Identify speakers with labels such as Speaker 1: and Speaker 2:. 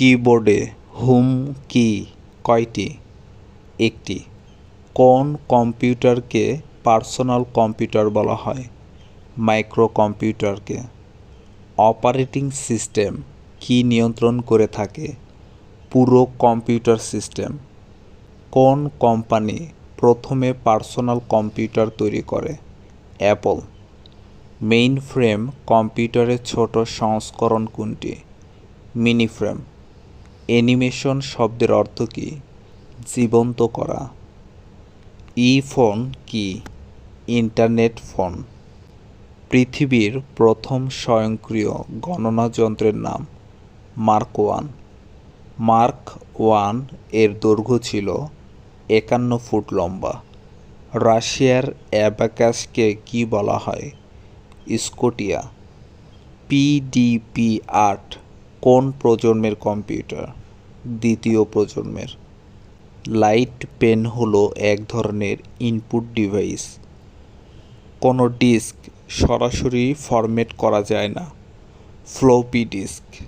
Speaker 1: কিবোর্ডে হোম কি কয়টি? একটি। কোন কম্পিউটারকে পার্সোনাল কম্পিউটার বলা হয়? মাইক্রো কম্পিউটারকে অপারেটিং সিস্টেম কি নিয়ন্ত্রণ করে থাকে? পুরো কম্পিউটার সিস্টেম। কোন কোম্পানি প্রথমে পার্সোনাল কম্পিউটার তৈরি করে? অ্যাপল। মেইন ফ্রেম কম্পিউটারের ছোট সংস্করণ কোনটি? মিনি ফ্রেম অ্যানিমেশন শব্দের অর্থ কী? জীবন্ত করা। ই ফোন কি? Internet phone. পৃথিবীর প্রথম স্বয়ংক্রিয় গণনা যন্ত্রের নাম মার্ক ওয়ান। মার্ক ওয়ানের দৈর্ঘ্য ছিল একান্ন ফুট লম্বা। রাশিয়ার অ্যাবাকাসকে কি বলা হয়? স্কোটিয়া। পিডিপি আট, কোন প্রজন্মের কম্পিউটার? দ্বিতীয় প্রজন্মের। লাইট পেন হলো এক ধরনের ইনপুট ডিভাইস। কোনো ডিস্ক সরাসরি ফরম্যাট করা যায় না। Floppy disk.